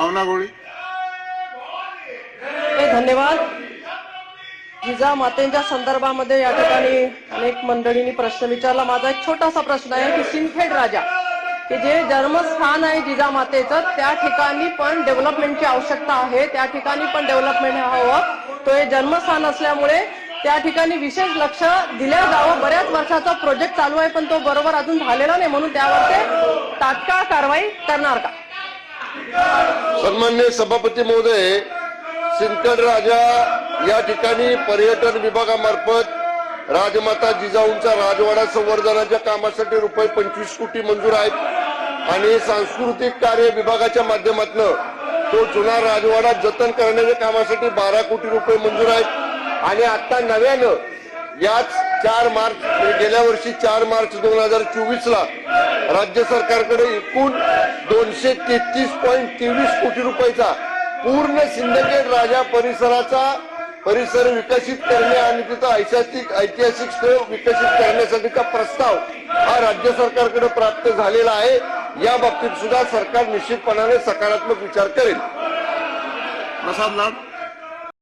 भावना गोळी. धन्यवाद. जिजा मातेंच्या संदर्भामध्ये या ठिकाणी अनेक मंडळींनी प्रश्न विचारला. माझा एक छोटासा प्रश्न आहे की सिंदखेड राजा की जे जन्मस्थान आहे जिजा मातेचं त्या ठिकाणी पण डेव्हलपमेंटची आवश्यकता आहे. त्या ठिकाणी पण डेव्हलपमेंट हवं. तो हे जन्मस्थान असल्यामुळे त्या ठिकाणी विशेष लक्ष दिल्या जावं. बऱ्याच वर्षाचा प्रोजेक्ट चालू आहे पण तो बरोबर अजून झालेला नाही म्हणून त्यावर ते तात्काळ कारवाई करणार का? सन्मान्य सभापती महोदय सिंदखेड राजा या ठिकाणी पर्यटन विभागामार्फत राजमाता जिजाऊंचा राजवाडा संवर्धनाच्या कामासाठी रुपये पंचवीस कोटी मंजूर आहेत. आणि सांस्कृतिक कार्य विभागाच्या माध्यमातून तो जुना राजवाडा जतन करण्याच्या कामासाठी बारा कोटी रुपये मंजूर आहेत. आणि आता नव्यानं याच चार मार्च म्हणजे गेल्या वर्षी चार मार्च दोन हजार चोवीस ला राज्य सरकारकडे एकूण दोनशे तेहतीस पॉईंट तेवीस कोटी रुपयाचा पूर्ण सिंदखेड राजा परिसराचा परिसर विकसित करणे आणि तिथं ऐतिहासिक ऐतिहासिक स्थळ विकसित करण्यासाठीचा प्रस्ताव हा राज्य सरकारकडे प्राप्त झालेला आहे. या बाबतीत सुद्धा सरकार निश्चितपणाने सकारात्मक विचार करेल. प्रसाद